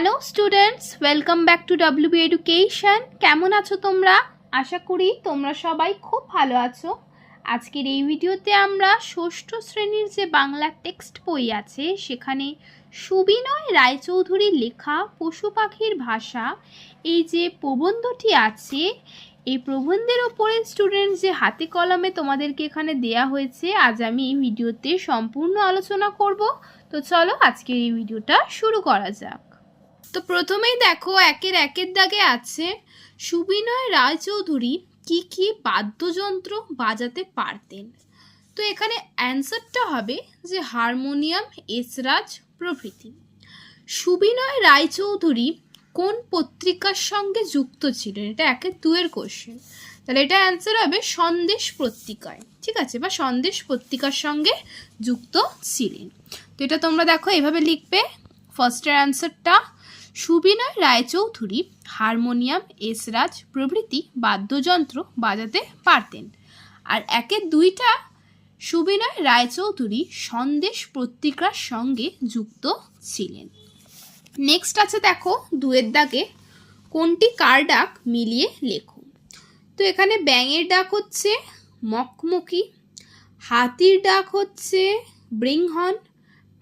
Hello students welcome back to WB education কেমন আছো তোমরা? আশা করি তোমরা সবাই খুব ভালো আছো। আজকের এই ভিডিওতে আমরা ষষ্ঠ শ্রেণির যে বাংলা টেক্সট বই আছে, সেখানে সুবিনয় রায়চৌধুরীর লেখা পশু পাখির ভাষা, এই যে প্রবন্ধটি আছে, এই প্রবন্ধের ওপরে স্টুডেন্ট যে হাতে কলমে তোমাদেরকে এখানে দেয়া হয়েছে, আজ আমি এই ভিডিওতে সম্পূর্ণ আলোচনা করব। তো চলো আজকের এই ভিডিওটা শুরু করা যাক। তো প্রথমেই দেখো একের একের দাগে আছে, সুবিনয় রায়চৌধুরী কি কি বাদ্যযন্ত্র বাজাতে পারতেন? তো এখানে অ্যান্সারটা হবে যে হারমোনিয়াম, এসরাজ প্রভৃতি। সুবিনয় রায়চৌধুরী কোন পত্রিকার সঙ্গে যুক্ত ছিলেন? এটা একের দুয়ের কোশ্চেন তাহলে এটা অ্যান্সার হবে সন্দেশ পত্রিকায়, ঠিক আছে? বা সন্দেশ পত্রিকার সঙ্গে যুক্ত ছিলেন। তো এটা তোমরা দেখো এভাবে লিখবে। ফার্স্টের অ্যান্সারটা সুবিনয় রায়চৌধুরী, হারমোনিয়াম, এসরাজ প্রভৃতি বাদ্যযন্ত্র বাজাতে পারতেন। আর একের দুইটা সুবিনয় রায়চৌধুরী সন্দেশ পত্রিকার সঙ্গে যুক্ত ছিলেন। নেক্সট আছে দেখো, দুয়ের দাগে কোনটি কার ডাক মিলিয়ে লেখো। তো এখানে ব্যাঙের ডাক হচ্ছে মকমকি, হাতির ডাক হচ্ছে ব্রিংহন,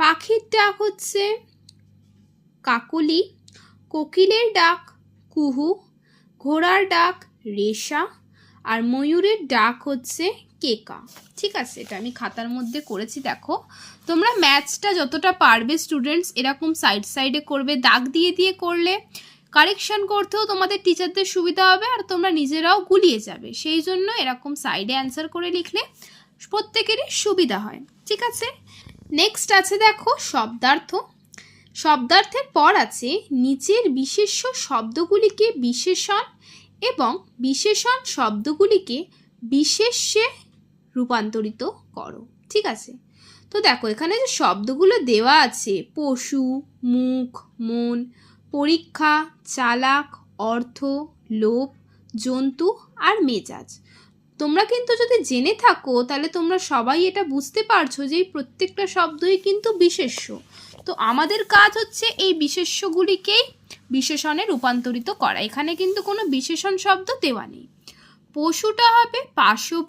পাখির ডাক হচ্ছে কাকলি কোকিলের ডাক কুহু, ঘোড়ার ডাক রেশা, আর ময়ূরের ডাক হচ্ছে কেকা। ঠিক আছে, এটা আমি খাতার মধ্যে করেছি, দেখো। তোমরা ম্যাথসটা যতটা পারবে স্টুডেন্টস এরকম সাইড সাইডে করবে, দাগ দিয়ে দিয়ে করলে কারেকশন করতেও তোমাদের টিচারদের সুবিধা হবে, আর তোমরা নিজেরাও গুলিয়ে যাবে। সেই জন্য এরকম সাইডে অ্যান্সার করে লিখলে প্রত্যেকেরই সুবিধা হয়। ঠিক আছে? নেক্সট আছে, দেখো, শব্দার্থ। শব্দার্থের পর আছে নিচের বিশেষ্য শব্দগুলিকে বিশেষণ এবং বিশেষণ শব্দগুলিকে বিশেষ্যে রূপান্তরিত করো। ঠিক আছে? তো দেখো, এখানে যে শব্দগুলো দেওয়া আছে, পশু, মুখ, মন, পরীক্ষা, চালাক, অর্থ, লোভ, জন্তু আর মেজাজ। তোমরা কিন্তু যদি জেনে থাকো, তাহলে তোমরা সবাই এটা বুঝতে পারছ যে এই প্রত্যেকটা শব্দই কিন্তু বিশেষ্য। তো আমাদের কাজ হচ্ছে এই বিশেষ্যগুলিকেই বিশেষণে রূপান্তরিত করা। এখানে কিন্তু কোনো বিশেষণ শব্দ দেওয়া নেই। পশুটা হবে পাশব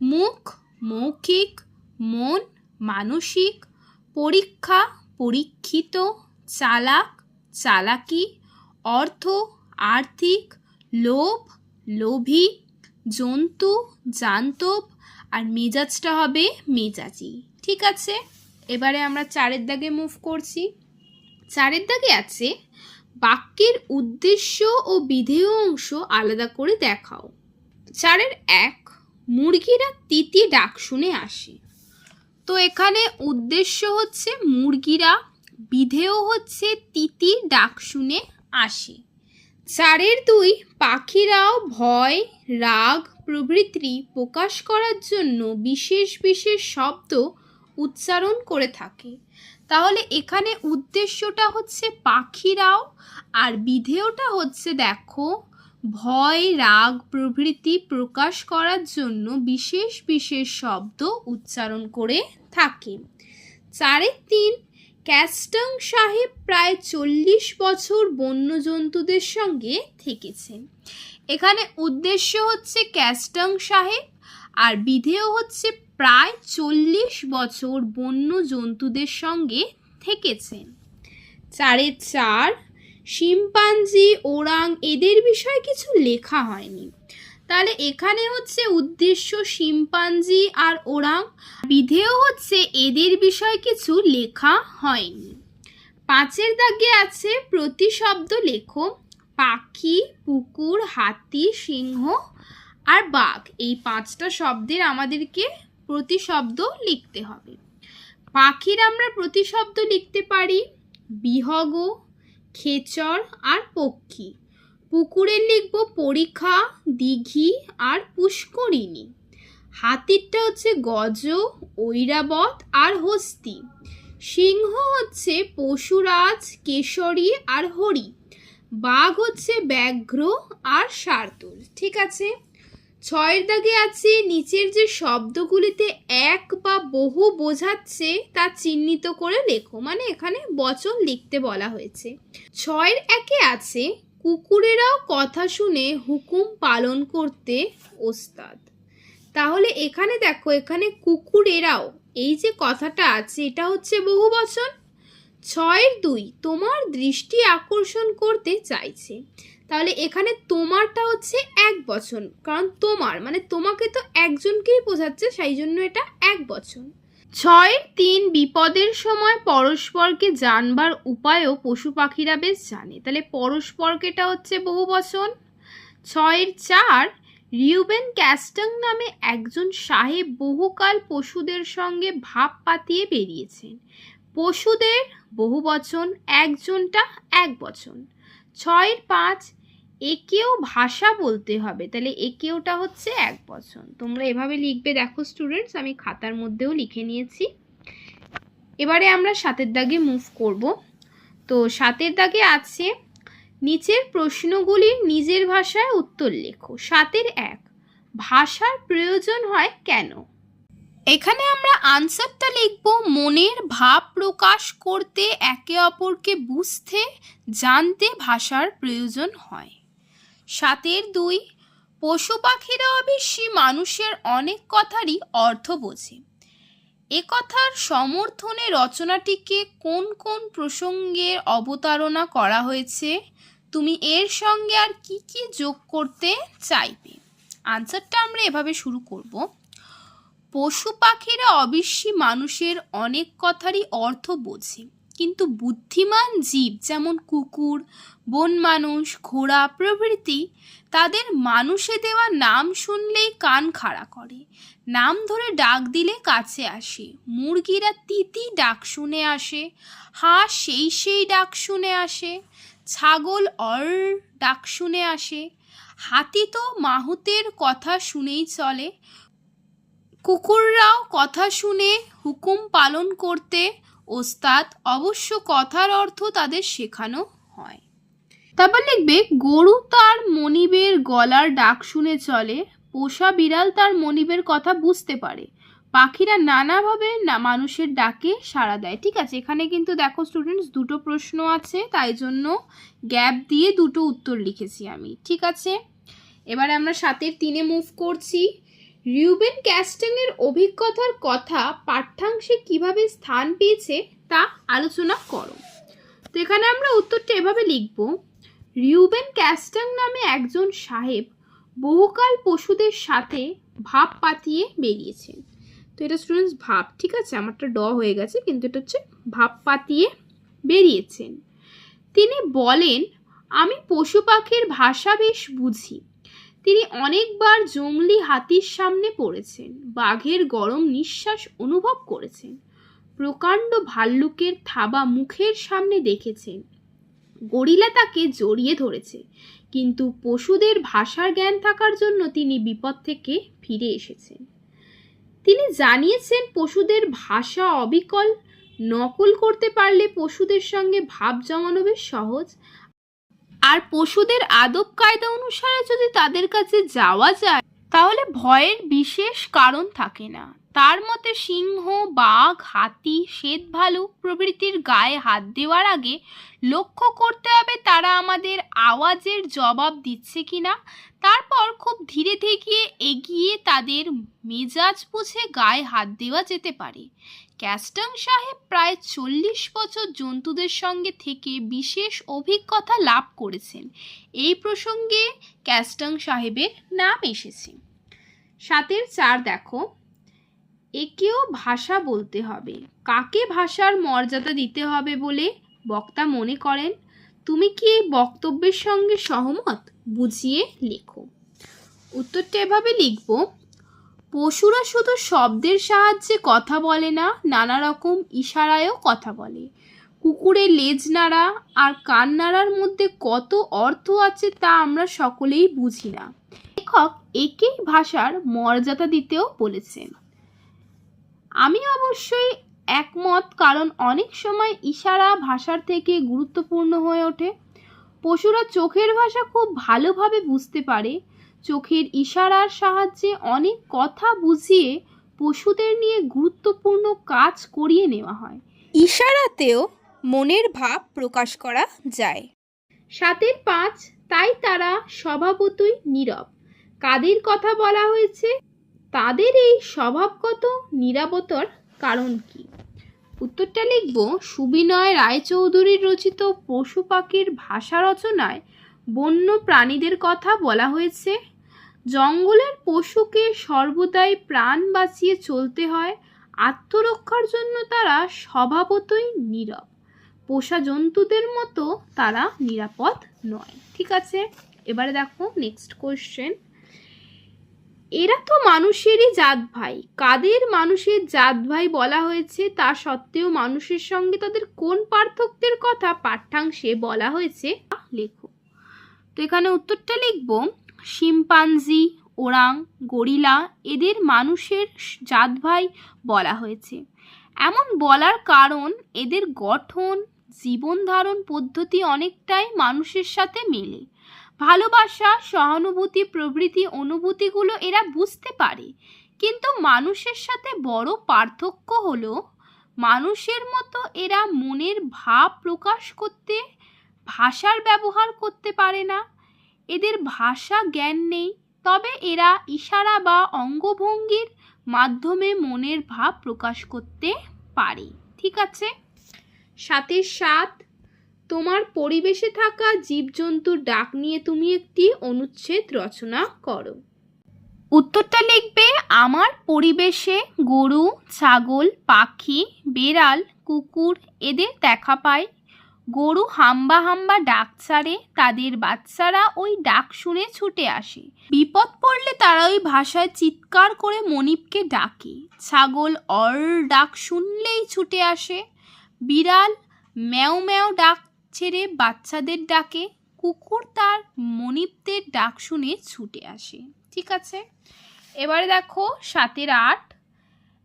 মুখ মৌখিক, মন মানসিক, পরীক্ষা পরীক্ষিত, চালাক চালাকি, অর্থ আর্থিক, লোভ লোভী, জন্তু জান্তব, আর মেজাজটা হবে মেজাজি। ঠিক আছে? এবারে আমরা চারের দাগে মুভ করছি। চারের দাগে আছে, বাক্যের উদ্দেশ্য ও বিধেয় অংশ আলাদা করে দেখাও। চারের এক, মুরগিরা তিতি ডাক শুনে আসে। তো এখানে উদ্দেশ্য হচ্ছে মুরগিরা, বিধেয় হচ্ছে তিতি ডাক শুনে আসে। চারের দুই, পাখিরাও ভয়, রাগ প্রভৃতি প্রকাশ করার জন্য বিশেষ বিশেষ শব্দ উচ্চারণ করে থাকে। তাহলে এখানে উদ্দেশ্যটা হচ্ছে পাখিরাও আর বিধেয়টা হচ্ছে দেখো, ভয়, রাগ, প্রভৃতি প্রকাশ করার জন্য বিশেষ বিশেষ শব্দ উচ্চারণ করে থাকে। চারের তিন, ক্যাস্টং সাহেব প্রায় চল্লিশ বছর বন্যজন্তুদের সঙ্গে থেকেছেন এখানে উদ্দেশ্য হচ্ছে ক্যাস্টং সাহেব আর বিধেয় হচ্ছে প্রায় চল্লিশ বছর বন্য জন্তুদের সঙ্গে থেকেছেন। চারের চার, শিম্পাঞ্জি, ওরাং, এদের বিষয়ে কিছু লেখা হয়নি। তাহলে এখানে হচ্ছে উদ্দেশ্য শিম্পাঞ্জি আর ওরাং, বিধেয় হচ্ছে এদের বিষয়ে কিছু লেখা হয়নি। পাঁচের দাগে আছে প্রতিশব্দ লেখো, পাখি, পুকুর, হাতি, সিংহ আর বাঘ। এই পাঁচটা শব্দের আমাদেরকে প্রতিশব্দ লিখতে হবে। পাখির আমরা প্রতিশব্দ লিখতে পারি বিহগ, খেচর আর পক্ষী। পুকুরের লিখব পরীক্ষা, দিঘি আর পুষ্করিণী। হাতিরটা হচ্ছে গজ, ঐরাবত আর হস্তি। সিংহ হচ্ছে পশুরাজ, কেশরী আর হরি। বাঘ হচ্ছে ব্যাঘ্র আর শার্দুল ঠিক আছে? ছয়ের দাগে আছে, নিচের যে শব্দগুলিতে এক বা বহু বোঝাচ্ছে তা চিহ্নিত করে লেখো। মানে এখানে বচন লিখতে বলা হয়েছে। ছয়ের একে আছে, কুকুরেরাও কথা শুনে হুকুম পালন করতে ওস্তাদ। তাহলে এখানে দেখো, এখানে কুকুরেরাও, এই যে কথাটা আছে, এটা হচ্ছে বহু বচন। ছয়ের দুই, তোমার দৃষ্টি আকর্ষণ করতে চাইছে। তাহলে এখানে তোমারটা হচ্ছে এক বচন। কারণ তোমার মানে তোমাকে তো একজনকেই বোঝাচ্ছে সেই জন্য এটা এক বচন। ছয়ের তিন, বিপদের সময় পরস্পরকে জানবার উপায়ও পশু পাখিরা বেশ জানে। তাহলে পরস্পরকেটা হচ্ছে বহু বচন। ছয়ের চার, রিউবেন ক্যাস্টাং নামে একজন সাহেব বহুকাল পশুদের সঙ্গে ভাব পাতিয়ে বেরিয়েছেন। পশুদের বহু বচন, একজনটা এক বচন। ছয়ের পাঁচ একেও ভাষা বলতে হবে। তাহলে একেওটা হচ্ছে এক বচন। তোমরা এভাবে লিখবে, দেখো স্টুডেন্টস আমি খাতার মধ্যেও লিখে নিয়েছি। এবারে আমরা সাতের দাগে মুভ করব। তো সাতের দাগে আছে, নিচের প্রশ্নগুলির নিজের ভাষায় উত্তর লেখো। সাতের এক, ভাষার প্রয়োজন হয় কেন? এখানে আমরা আনসারটা লিখব, মনের ভাব প্রকাশ করতে একে অপরকে বুঝতে, জানতে ভাষার প্রয়োজন হয়। সাতের দুই, পশু পাখিরা অবশ্যই মানুষের অনেক কথারই অর্থ বোঝে। এ কথার সমর্থনে রচনাটিকে কোন কোন প্রসঙ্গের অবতারণা করা হয়েছে? তুমি এর সঙ্গে আর কি কি যোগ করতে চাইবে? আনসারটা আমরা এভাবে শুরু করব। পশু পাখিরা অবশ্যই মানুষের অনেক কথারই অর্থ বোঝে। কিন্তু বুদ্ধিমান জীব যেমন কুকুর, বন মানুষ, ঘোড়া প্রভৃতি, তাদের মানুষে দেওয়া নাম শুনলেই কান খাড়া করে। নাম ধরে ডাক দিলে কাছে আসে। মুরগিরা তিতি ডাক শুনে আসে। হাঁস সেই সেই ডাক শুনে আসে। ছাগল অর ডাক শুনে আসে। হাতি তো মাহুতের কথা শুনেই চলে। কুকুররাও কথা শুনে হুকুম পালন করতে ওস্তাদ, অবশ্য কথার অর্থ তাদের শেখানো হয়। তারপর লিখবে, গরু তার মনিবের গলার ডাক শুনে চলে, পোষা বিড়াল তার মনিবের কথা বুঝতে পারে। পাখিরা নানাভাবে না, মানুষের ডাকে সাড়া দেয়। ঠিক আছে, এখানে কিন্তু দেখো স্টুডেন্টস দুটো প্রশ্ন আছে, তাই জন্য গ্যাপ দিয়ে দুটো উত্তর লিখেছি আমি। ঠিক আছে? এবারে আমরা সাতের তিনে মুভ করছি। রিউবেন ক্যাস্টিংয়ের অভিজ্ঞতার কথা পাঠ্যাংশে কীভাবে স্থান পেয়েছে তা আলোচনা করো। তো এখানে আমরা উত্তরটা এভাবে লিখব। রিউবেন ক্যাস্টাং নামে একজন সাহেব বহুকাল পশুদের সাথে ভাব পাতিয়ে বেরিয়েছেন তো এটা স্টুডেন্টস ভাব, ঠিক আছে? আমারটা ড হয়ে গেছে, কিন্তু এটা হচ্ছে ভাব পাতিয়ে বেরিয়েছেন। তিনি বলেন, আমি পশু পাখির ভাষা বেশ বুঝি। তিনি অনেকবার জংলি হাতির সামনে পড়েছেন, বাঘের গরম নিঃশ্বাস অনুভব করেছেন, প্রকাণ্ড ভাল্লুকের থাবা মুখের সামনে দেখেছেন। গরিলা তাকে জড়িয়ে ধরেছে, কিন্তু পশুদের ভাষার জ্ঞান থাকার জন্য তিনি বিপদ থেকে ফিরে এসেছেন। তিনি জানিয়েছেন, পশুদের ভাষা অবিকল, নকল করতে পারলে পশুদের সঙ্গে ভাব জমানো বেশ সহজ আর পশুদের আদব কায়দা অনুসারে যদি তাদের কাছে যাওয়া যায়, তাহলে ভয়ের বিশেষ কারণ থাকে না। তার মতে সিংহ, বাঘ, হাতি, শ্বেত ভালুক প্রভৃতির গায়ে হাত দেওয়ার আগে লক্ষ্য করতে হবে তারা আমাদের আওয়াজের জবাব দিচ্ছে কিনা। তারপর খুব ধীরে ধীরে এগিয়ে তাদের মেজাজ বুঝে গায়ে হাত দেওয়া যেতে পারে। ক্যাস্টং সাহেব প্রায় চল্লিশ বছর জন্তুদের সঙ্গে থেকে বিশেষ অভিজ্ঞতা লাভ করেছেন। এই প্রসঙ্গে ক্যাস্টং সাহেবের নাম এসেছে। সাতের চার দেখো। একেও ভাষা বলতে হবে। কাকে ভাষার মর্যাদা দিতে হবে বলে বক্তা মনে করেন? তুমি কি এই বক্তব্যের সঙ্গে সহমত? বুঝিয়ে লেখো। উত্তরটা এভাবে লিখব, পশুরা শুধু শব্দের সাহায্যে কথা বলে না, নানা রকম ইশারায়ও কথা বলে। কুকুরের লেজ নাড়া আর কান নাড়ার মধ্যে কত অর্থ আছে তা আমরা সকলেই বুঝি না। লেখক একেই ভাষার মর্যাদা দিতেও বলেছেন। আমি অবশ্যই একমত কারণ অনেক সময় ইশারা ভাষার থেকে গুরুত্বপূর্ণ হয়ে ওঠে। পশুরা চোখের ভাষা খুব ভালোভাবে বুঝতে পারে। চোখের ইশারার সাহায্যে অনেক কথা বুঝিয়ে পশুদের নিয়ে গুরুত্বপূর্ণ কাজ করিয়ে নেওয়া হয়। ইশারাতেও মনের ভাব প্রকাশ করা যায়। সাতের পাঁচ তাই তারা স্বভাবতই নীরব। কাদের কথা বলা হয়েছে? তাদের এই স্বভাবগত নীরবতার কারণ কি? উত্তরটা লিখব, সুবিনয় রায়চৌধুরীর রচিত পশু পাখির ভাষা রচনায় বন্য প্রাণীদের কথা বলা হয়েছে। জঙ্গলের পশুকে সর্বদাই প্রাণ বাঁচিয়ে চলতে হয়, আত্মরক্ষার জন্য তারা স্বভাবতই নীরব। পোষা জন্তুদের মতো তারা নিরাপদ নয়। ঠিক আছে? এবারে দেখো নেক্সট কোশ্চেন এরা তো মানুষেরই জাত ভাই। কাদের মানুষের জাত ভাই বলা হয়েছে তা সত্ত্বেও মানুষের সঙ্গে তাদের কোন পার্থক্যের কথা পাঠ্যাংশে বলা হয়েছে লেখো। তো এখানে উত্তরটা লিখব, শিম্পাঞ্জি, ওরাং, গরিলা এদের মানুষের জাত ভাই বলা হয়েছে। এমন বলার কারণ এদের গঠন, জীবন ধারণ পদ্ধতি অনেকটাই মানুষের সাথে মেলে। ভালোবাসা, সহানুভূতি প্রভৃতি অনুভূতিগুলো এরা বুঝতে পারে। কিন্তু মানুষের সাথে বড় পার্থক্য হলো, মানুষের মতো এরা মনের ভাব প্রকাশ করতে, ভাষার ব্যবহার করতে পারে না। এদের ভাষা জ্ঞান নেই, তবে এরা ইশারা বা অঙ্গভঙ্গির মাধ্যমে মনের ভাব প্রকাশ করতে পারে। ঠিক আছে? সাথে সাত তোমার পরিবেশে থাকা জীবজন্তুর ডাক নিয়ে তুমি একটি অনুচ্ছেদ রচনা করো। উত্তরটা লিখবে, আমার পরিবেশে গরু, ছাগল, পাখি, বেড়াল, কুকুর এদের দেখা পায়। গরু হাম্বা হাম্বা ডাক ছাড়ে, তাদের বাচ্চারা ওই ডাক শুনে ছুটে আসে। বিপদ পড়লে তারা ওই ভাষায় চিৎকার করে মনিবকে ডাকে। ছাগল অর ডাক শুনলেই ছুটে আসে। বিড়াল ম্যাও ম্যাও ডাক ছেড়ে বাচ্চাদের ডাকে, কুকুর তার মনিবদের ডাক শুনে ছুটে আসে, ঠিক আছে? এবারে দেখো সাতের আট।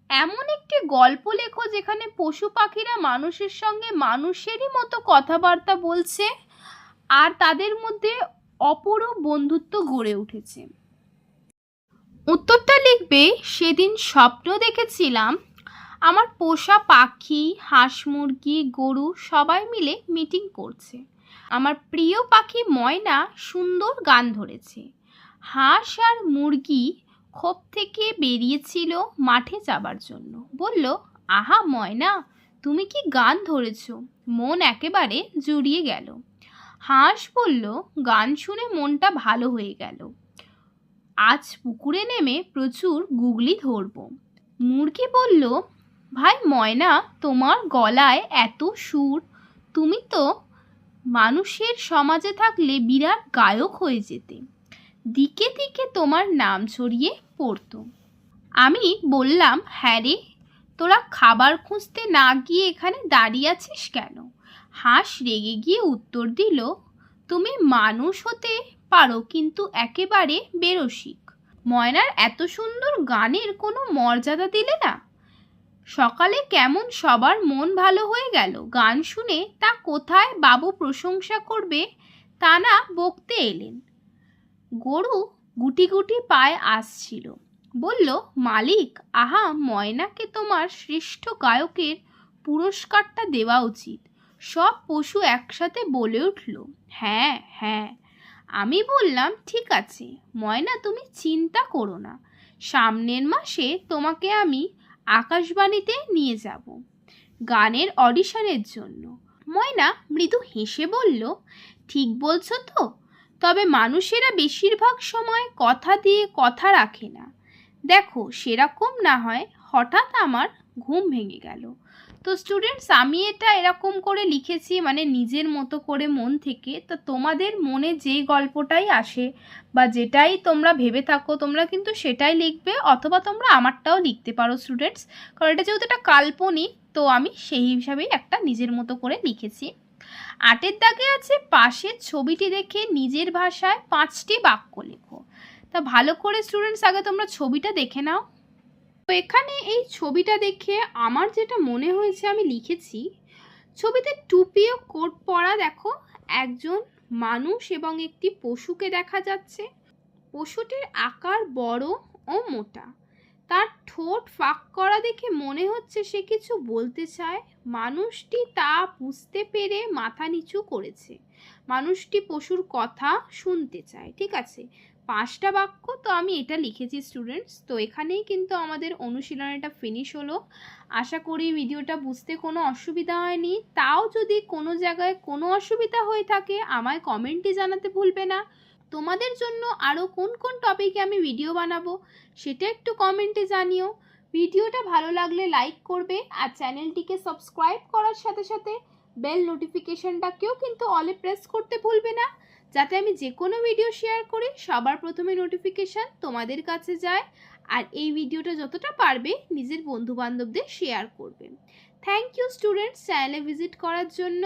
এমন একটি গল্প লেখো যেখানে পশু পাখিরা মানুষের সঙ্গে মানুষেরই মতো কথাবার্তা বলছে আর তাদের মধ্যে অপরূপ বন্ধুত্ব গড়ে উঠেছে। উত্তরটা লিখবে, সেদিন স্বপ্ন দেখেছিলাম আমার পোষা পাখি, হাঁস মুরগি, গরু সবাই মিলে মিটিং করছে। আমার প্রিয় পাখি ময়না সুন্দর গান ধরেছে। হাঁস আর মুরগি খোপ থেকে বেরিয়েছিল মাঠে যাবার জন্য। বলল, আহা ময়না, তুমি কি গান ধরেছ? মন একেবারে জুড়িয়ে গেল। হাঁস বলল, গান শুনে মনটা ভালো হয়ে গেল। আজ পুকুরে নেমে প্রচুর গুগলি ধরব। মুরগি বলল ভাই ময়না, তোমার গলায় এত সুর। তুমি তো মানুষের সমাজে থাকলে বিরাট গায়ক হয়ে যেতে। দিকে দিকে তোমার নাম ছড়িয়ে পড়তো। আমি বললাম হ্যাঁ রে, তোরা খাবার খুঁজতে না গিয়ে এখানে দাঁড়িয়ে আছিস কেন? হাঁস রেগে গিয়ে উত্তর দিল, তুমি মানুষ হতে পারো, কিন্তু একেবারে বেরসিক। ময়নার এত সুন্দর গানের কোনো মর্যাদা দিলে না? সকালে কেমন সবার মন ভালো হয়ে গেল? গান শুনে তা কোথায় বাবু প্রশংসা করবে? তা না বকতে এলেন। গরু গুটি গুটি পায়ে আসছিল। বলল, মালিক, আহা, ময়নাকে তোমার শ্রেষ্ঠ গায়কের পুরস্কারটা দেওয়া উচিত। সব পশু একসাথে বলে উঠল হ্যাঁ হ্যাঁ। আমি বললাম, ঠিক আছে। ময়না, তুমি চিন্তা করো না। সামনের মাসে তোমাকে আমি আকাশবাণীতে নিয়ে যাব গানের অডিশনের জন্য। ময়না মৃদু হেসে বলল, ঠিক বলছো তো, তবে মানুষেরা বেশিরভাগ সময় কথা দিয়ে কথা রাখে না। দেখো, সেরকম না হয় হঠাৎ আমার ঘুম ভেঙে গেল। তো স্টুডেন্টস আমি এটা এরকম করে লিখেছি মানে নিজের মতো করে মন থেকে। তো তোমাদের মনে যেই গল্পটাই আসে বা যেটাই তোমরা ভেবে থাকো, তোমরা কিন্তু সেটাই লিখবে অথবা তোমরা আমারটাও লিখতে পারো স্টুডেন্টস কারণ এটা যেহেতু একটা কাল্পনিক, তো আমি সেই হিসাবেই একটা নিজের মতো করে লিখেছি। আটের দাগে আছে, পাশের ছবিটি দেখে নিজের ভাষায় পাঁচটি বাক্য লেখো। তা ভালো করে স্টুডেন্টস আগে তোমরা ছবিটা দেখে নাও। তো এখানে এই ছবিটা দেখে আমার যেটা মনে হয়েছে আমি লিখেছি, ছবিতে টুপি ও কোট পরা দেখো, একজন মানুষ এবং একটি পশুকে দেখা যাচ্ছে। পশুটির আকার বড় ও মোটা। তার ঠোঁট ফাঁক করা দেখে মনে হচ্ছে সে কিছু বলতে চায়। মানুষটি তা বুঝতে পেরে মাথা নিচু করেছে। মানুষটি পশুর কথা শুনতে চায়, ঠিক আছে? পাঁচটা বাক্য, তো আমি এটা লিখেছি স্টুডেন্টস তো এখানেই কিন্তু আমাদের অনুশীলনীটা ফিনিশ হলো। আশা করি ভিডিওটা বুঝতে কোনো অসুবিধা হয়নি। তাও যদি কোনো জায়গায় কোনো অসুবিধা হয়ে থাকে, আমায় কমেন্টে জানাতে ভুলবে না। তোমাদের জন্য আরও কোন কোন টপিকে আমি ভিডিও বানাবো, সেটা একটু কমেন্টে জানিও। ভিডিওটা ভালো লাগলে লাইক করবে আর চ্যানেলটিকে সাবস্ক্রাইব করার সাথে সাথে বেল নোটিফিকেশনটাকেও কিন্তু অলে প্রেস করতে ভুলবে না। যাতে আমি যে কোনো ভিডিও শেয়ার করি, সবার প্রথমে নোটিফিকেশান তোমাদের কাছে যায় আর এই ভিডিওটা যতটা পারবে নিজের বন্ধুবান্ধবদের শেয়ার করবে। থ্যাংক ইউ স্টুডেন্টস চ্যানেলে ভিজিট করার জন্য।